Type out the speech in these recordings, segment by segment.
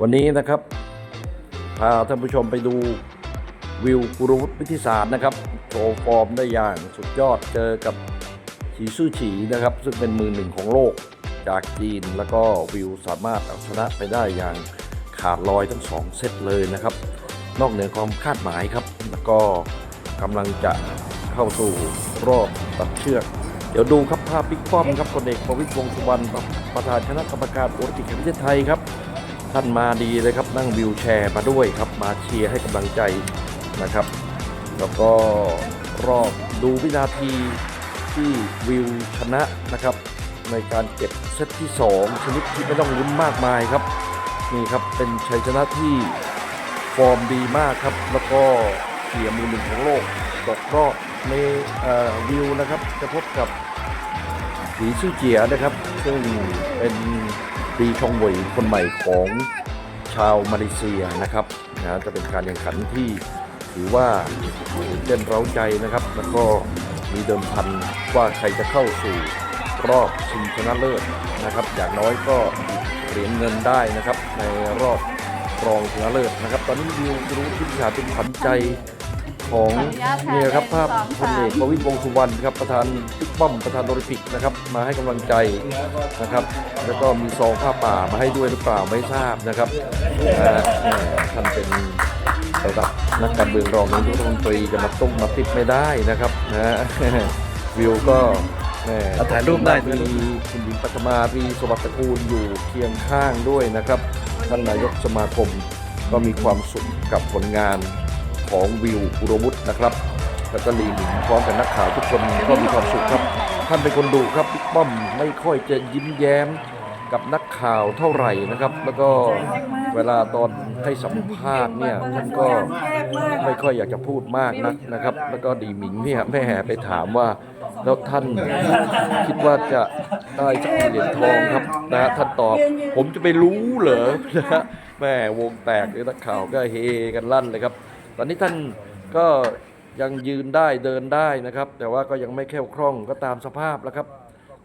วันนี้นะครับ พาท่านผู้ชมไปดูวิวกุรุวุฒิวิทยาศาสตร์นะครับ โชว์ฟอร์มได้อย่างสุดยอดเจอกับฉีซื่อฉีนะครับ ซึ่งเป็นมือหนึ่งของโลกจากจีน แล้วก็วิวสามารถเอาชนะไปได้อย่างขาดลอยทั้งสองเซตเลยนะครับ นอกเหนือความคาดหมายครับ แล้วก็กำลังจะเข้าสู่รอบตัดเชือก เดี๋ยวดูครับภาพบิ๊กป้อมครับพลเอกประวิตรวงสุวรรณประธานคณะกรรมการโอลิมปิกแห่งประเทศไทยครับ ท่านมาดีเลยครับนั่งวิวแชร์มาด้วยครับมาเชียร์ให้กำลังใจนะครับ แล้วก็รอบดูวินาทีที่วิวชนะนะครับ ในการเก็บเซตที่ 2 ชนิดที่ไม่ต้องลุ้นมากมายครับ นี่ครับเป็นชัยชนะที่ฟอร์มดีมากครับ แล้วก็เขี่ยมือหนึ่งของโลกตกรอบในวิวนะครับ จะพบกับสีชื่อเจียนะครับ ซึ่งเป็น ปีชองเวยคนใหม่ของชาวมาเลเซียนะครับนะจะเป็นการแข่งขันที่ถือว่าตื่นเต้นเร้าใจนะครับ แล้วก็มีเดิมพันว่าใครจะเข้าสู่รอบชิงชนะเลิศนะครับ อย่างน้อยก็เหรียญเงินได้นะครับ ในรอบรองชนะเลิศนะครับ ตอนนี้วิวรู้ที่ชาเป็นขวัญใจ ของเนี่ยครับภาพพลเอกประวิตรวงษ์สุวรรณครับประธานบิ๊กป้อมประธานโอลิมปิกนะครับมาให้กำลังใจนะครับ แล้วก็มีซองผ้าป่ามาให้ด้วยหรือเปล่าไม่ทราบนะครับนะฮะแหม่ท่านเป็นระดับนักการเมืองรองนายกรัฐมนตรีจะมาตุ้มมาติดไม่ได้นะครับนะฮะวิวก็แหม่เอาถ่ายรูปได้มีคุณหญิงปัทมารีสวัสดิ์ตระกูลอยู่เคียงข้างด้วยนะครับท่านนายกสมาคมก็มีความสุขกับผลงาน ของวิวกุรวุฒินะครับ แล้วก็ลีหมิงพร้อมกับนักข่าวทุกคนก็มีความสุขครับ ท่านเป็นคนดุครับบิ๊กป้อมไม่ค่อยจะยิ้มแย้มกับนักข่าวเท่าไหร่นะครับ แล้วก็เวลาตอนให้สัมภาษณ์เนี่ยท่านก็ไม่ค่อยอยากจะพูดมากนักนะครับ แล้วก็ดีหมิงเนี่ยแม่ไปถามว่าแล้วท่านคิดว่าจะได้สักกี่เหรียญทองครับนะฮะท่านตอบ ผมจะไปรู้เหรอนะฮะแม่วงแตกเลยนักข่าวก็เฮกันลั่นเลยครับ ตอนนี้ท่านก็ยังยืนได้เดินได้นะครับ แต่ว่าก็ยังไม่แคล่วคล่องก็ตามสภาพแล้วครับ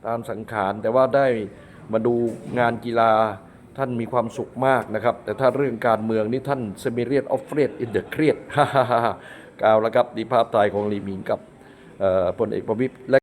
ตามสังขารแต่ว่าได้มาดูงานกีฬาท่านมีความสุขมากนะครับ แต่ถ้าเรื่องการเมืองนี่ท่านเซมิเรียตออฟเฟรดอินเดอะเครียดฮ่าฮ่าฮ่ากล่าวแล้วครับดีภาพถ่ายของลีมิงกับพลเอกประวิตรและ